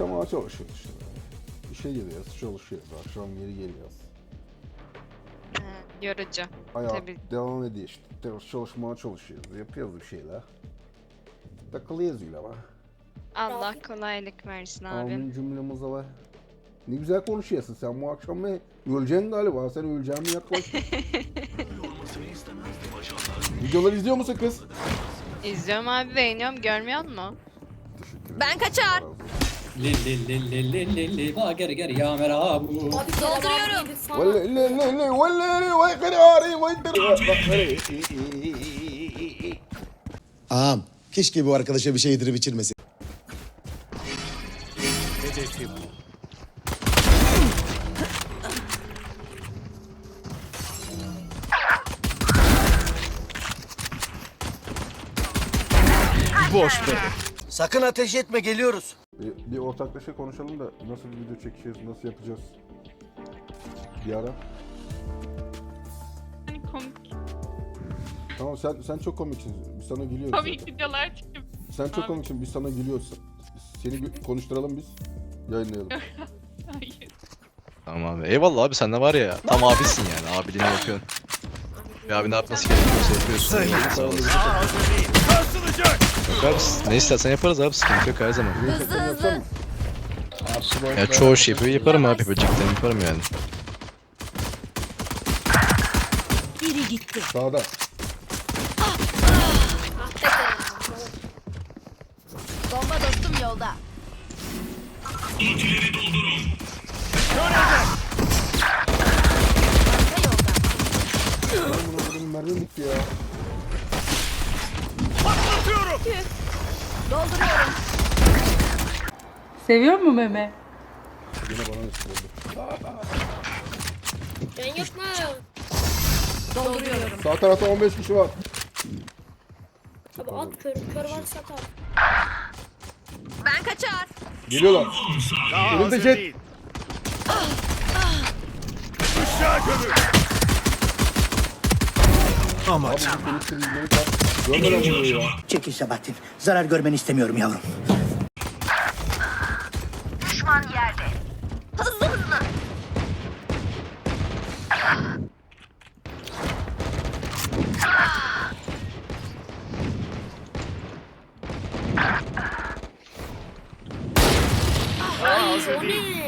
yaşamaya çalışıyoruz işte. İşe giriyoruz, çalışıyoruz. Akşam geri geliyoruz. Yorucu. Hayat Tabii. devam ediyor işte. Çalışmaya çalışıyoruz. Yapıyoruz bir şeyler. Takılıyoruz öyle ama. Allah kolaylık versin abi. Amin cümlemize var. Ne güzel konuşuyorsun sen bu akşam ne? Öleceksin galiba. Sen öleceğin mi yaklaştın? Videoları izliyor musun kız? İzliyorum abi beğeniyorum görmüyor musun? Teşekkür ederim. Ben kaçar. Li li li li li li li va geri geri ya merabu. Dolduruyorum. Vallahi le le le vallahi vay karari vay. Ağam keşke bu arkadaşa bir şey yedirip içirmesin. Sakın ateş etme geliyoruz. Bir, bir ortaklaşa konuşalım da nasıl bir video çekeceğiz, nasıl yapacağız? Bir ara. Hani komik, Tamam sen sen çok komiksin. Biz sana gülüyoruz. komik videolar çıkıp Sen çok Abi. komiksin. Biz sana gülüyoruz. Seni gö- konuşturalım biz. Yayınlayalım. hayır. Tamam abi. Eyvallah abi sen de var ya. Tam abisin yani. Abiliğini yapıyorsun. Bir abi ne yapması gerekiyorsa yapıyorsun. Eyvallah, sağ olasın. Yok abi ne istersen yaparız abi. Sıkıntı yok her zaman. Hızlı hızlı. Ya çoğu şey yapıyor. Yaparım abi. Böcekten yaparım yani. Biri gitti. Sağda. Bomba dostum yolda. Çanta yolda. Lan buna benim mermim bitti ya. Dolduruyorum. Seviyor mu meme? Yine bana nasip oldu. Dolduruyorum. Sağ tarafta 15 kişi var. Abi at kör, kör varsa at. Ben kaçar. Geliyorlar. Önümde jet. Ama Abi ya. Çekil Sabahattin. Zarar görmeni istemiyorum yavrum. Hızlı hızlı. Ay o ne?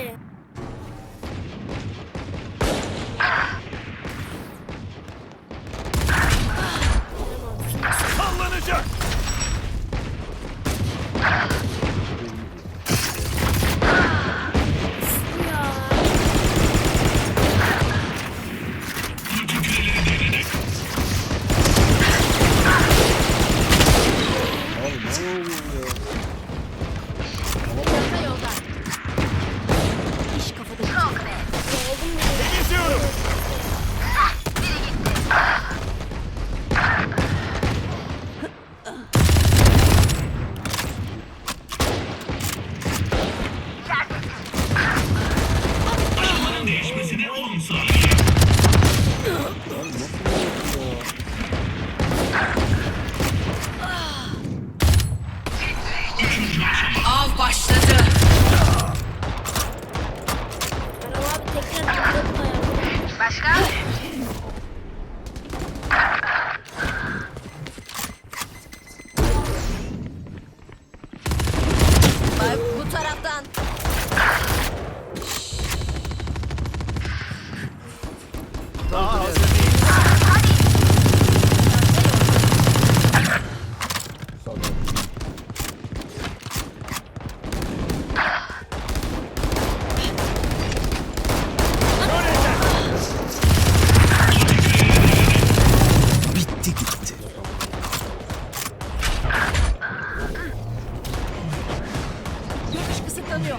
Görüş kısıtlanıyor.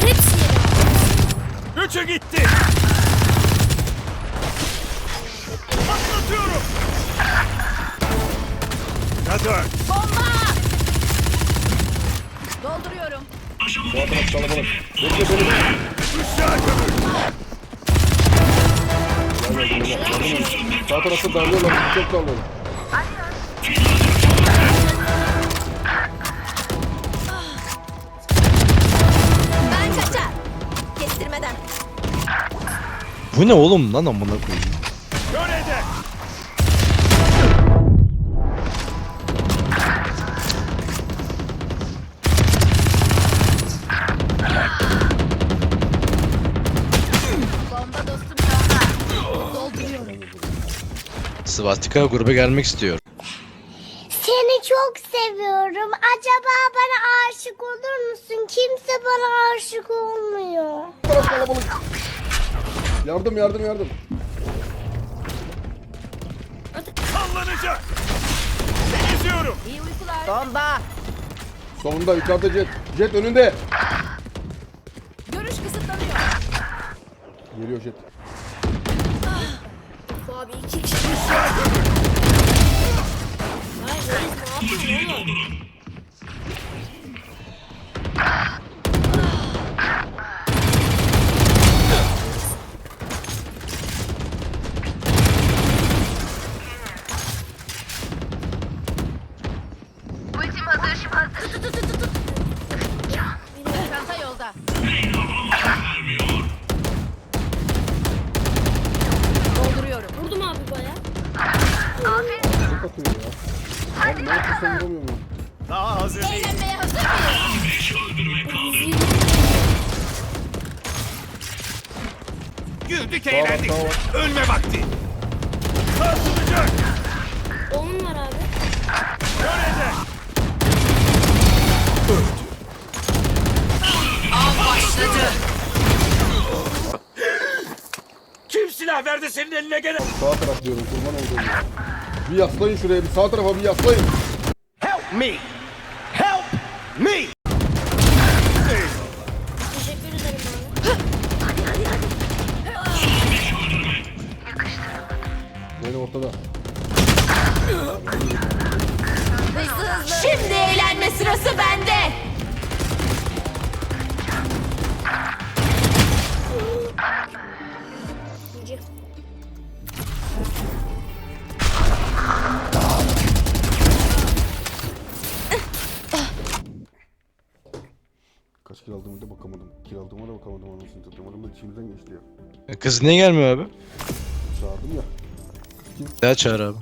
Hepsi yedi. Üçü gitti. Patlatıyorum. Kadar. Bomba. Dolduruyorum. Sağ taraf kalabalık. Bekle beni. Uşağı kömür. Sağ tarafta darlıyorlar. Çok darlıyorlar. Bu ne oğlum lan amına koyayım. Svastika gruba gelmek istiyor. Seni çok seviyorum. Acaba bana aşık olur musun? Kimse bana aşık olmuyor. Yardım yardım yardım. Sallanacak. Temizliyorum. İyi uykular. Solunda yukarıda jet. Jet önünde. Görüş kısıtlanıyor. Geliyor jet. Bu abi iki kişi. Hayır ne yapıyorsun Ölme vakti. Sarsılacak. Onun var abi. Kör eder. Kim silah verdi senin eline gene? Sağ taraf diyorum kurban olduğum ya. Bir yaslayın şuraya bir sağ tarafa bir yaslayın. Help me. Help me. Ortada. Şimdi eğlenme sırası bende. Kaç aldığımı da bakamadım. Aldığıma da bakamadım anasını satayım. Adamın içimizden geçti ya. E, Kız niye gelmiyor abi? Çağırdım ya. Daha çağır abi.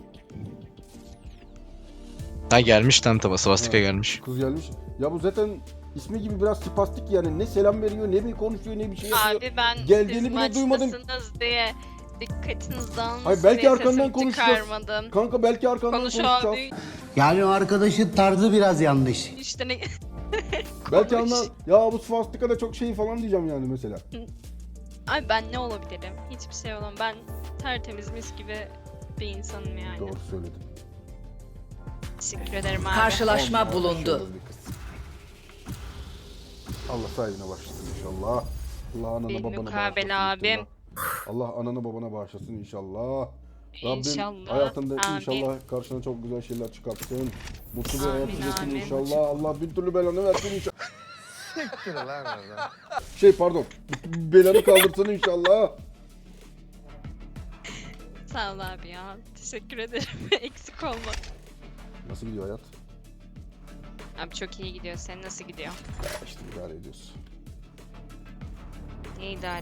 Ha gelmiş tam tava Svastika gelmiş. Kız gelmiş. Ya bu zaten ismi gibi biraz spastik yani. Ne selam veriyor, ne bir konuşuyor, ne bir şey yapıyor. Abi ben Geldiğini siz bile duymadım. maçtasınız diye dikkatiniz dağılmasın Hayır, belki diye arkandan sesimi konuşacağız. çıkarmadım. Kanka belki arkandan Konuş konuşacağız. abi. Yani o arkadaşın tarzı biraz yanlış. İşte ne... Belki Konuş. anlar. Ya bu swastika da çok şey falan diyeceğim yani mesela. Ay ben ne olabilirim? Hiçbir şey olamam. Ben tertemiz mis gibi bir insanım yani. Doğru söyledin. Teşekkür ederim abi. Karşılaşma bulundu. bir kız. Allah sahibine başlasın inşallah. Allah ananı Bir babana mukabele bağışlasın abim. inşallah. Allah ananı babana bağışlasın inşallah. Rabbim İnşallah. hayatında Amin. inşallah karşına çok güzel şeyler çıkartsın. Mutlu bir Amin, hayat süresin amin. inşallah. Allah bin türlü belanı versin inşallah. şey pardon. Belanı kaldırsın inşallah. Sağ ol abi ya. Teşekkür ederim. Eksik olma. Nasıl gidiyor hayat? Abi çok iyi gidiyor. Senin nasıl gidiyor? İşte idare ediyoruz. Ne idare